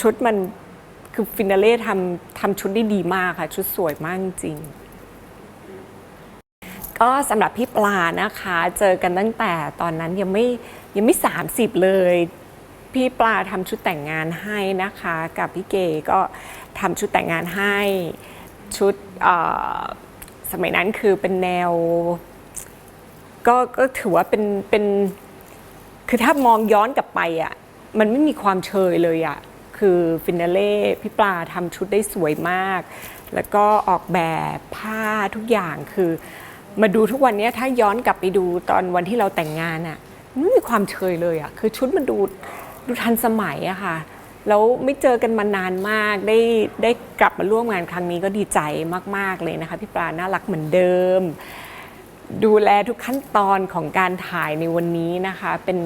ชุดมันคือฟินาเล่ทำทำชุดได้ดีมากค่ะ ชุดสวยมากจริง ก็สำหรับพี่ปลานะคะ เจอกันตั้งแต่ตอนนั้นยังไม่ยังไม่ 30 เลย พี่ปลาทำชุดแต่งงานให้นะคะ กับพี่เกก็ทำชุดแต่งงานให้ชุดสมัยนั้นคือเป็นแนว ก็ก็ถือว่าเป็นเป็นคือถ้ามองย้อนกลับไปอะมันไม่มีความเชยเลยอะ คือฟินาเล่พี่ปลาทำชุดได้สวยมาก แล้วก็ออกแบบผ้าทุกอย่างคือ มาดูทุกวันนี้ถ้าย้อนกลับไปดูตอนวันที่เราแต่งงานอะมันไม่มีความเชยเลยอะคือชุดมันดูดูทันสมัยอะค่ะแล้วไม่เจอกันมานานมากได้ได้กลับมาร่วมงานครั้งนี้ก็ดีใจมาก ๆ เลยนะคะ พี่ปลาน่ารักเหมือนเดิม ดูแลทุกขั้นตอนของการถ่ายในวันนี้นะคะ เป็น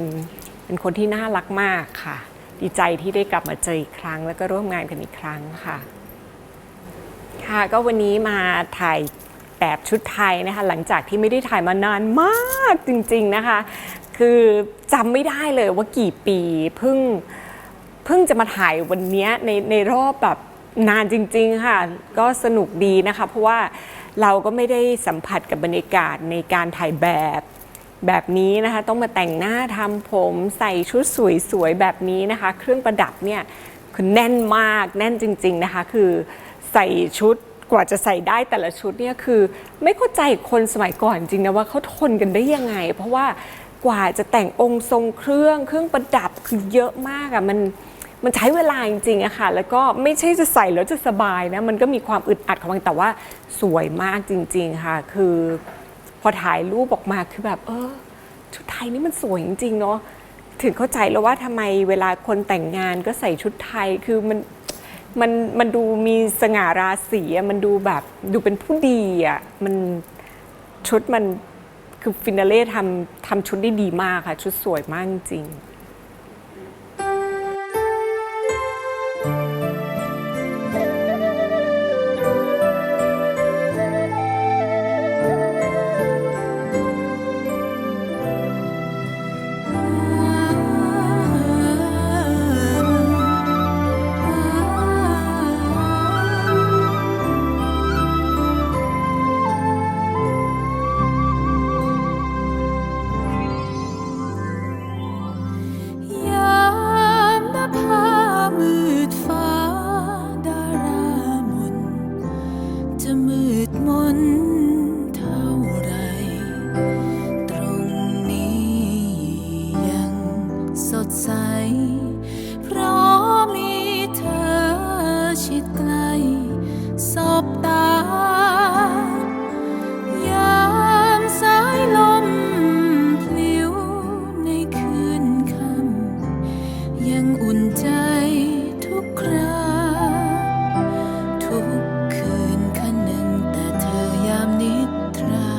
เป็นคนที่น่ารักมากค่ะ ดีใจที่ได้กลับมาเจออีกครั้ง แล้วก็ร่วมงานกันอีกครั้งค่ะ ค่ะก็วันนี้มาถ่ายแบบชุดไทยนะคะ หลังจากที่ไม่ได้ถ่ายมานานมากจริง ๆนะคะ คือจำไม่ได้เลยว่ากี่ปีเพิ่งเพิ่งจะมาถ่ายวันนี้ในในรอบแบบนานจริง ๆ ค่ะ ก็สนุกดีนะคะ เพราะว่าเราก็ไม่ได้สัมผัสกับบรรยากาศในการถ่ายแบบ แบบนี้นะคะ ต้องมาแต่งหน้าทำผมใส่ชุดสวยๆแบบนี้นะคะ เครื่องประดับเนี่ยคือแน่นมากแน่นจริง ๆนะคะ คือใส่ชุดกว่าจะใส่ได้แต่ละชุดเนี่ยคือ ไม่เข้าใจคนสมัยก่อนจริงนะว่าเขาทนกันได้ยังไง เพราะว่ากว่าจะแต่งองค์ทรงเครื่องเครื่องประดับคือเยอะมากอะมันมันใช้เวลาจริงๆอะค่ะ แล้วก็ไม่ใช่จะใส่แล้วจะสบายนะ มันก็มีความอึดอัดของมันแต่ว่าสวยมากจริง ๆ ค่ะ คือ พอถ่ายรูปออกมาคือแบบเออชุดไทยนี่มันสวยจริงๆเนาะถึงเข้าใจแล้วว่าทำไมเวลาคนแต่งงานก็ใส่ชุดไทยคือมันมันมันดูมีสง่าราศีมันดูแบบดูเป็นผู้ดีอะมันชุดมันคือฟินาเล่ทำทำชุดได้ดีมากค่ะ ชุดสวยมากจริง ใจทุกคราทุกคืนคัหนึ่งแต่เธอยามนิทรา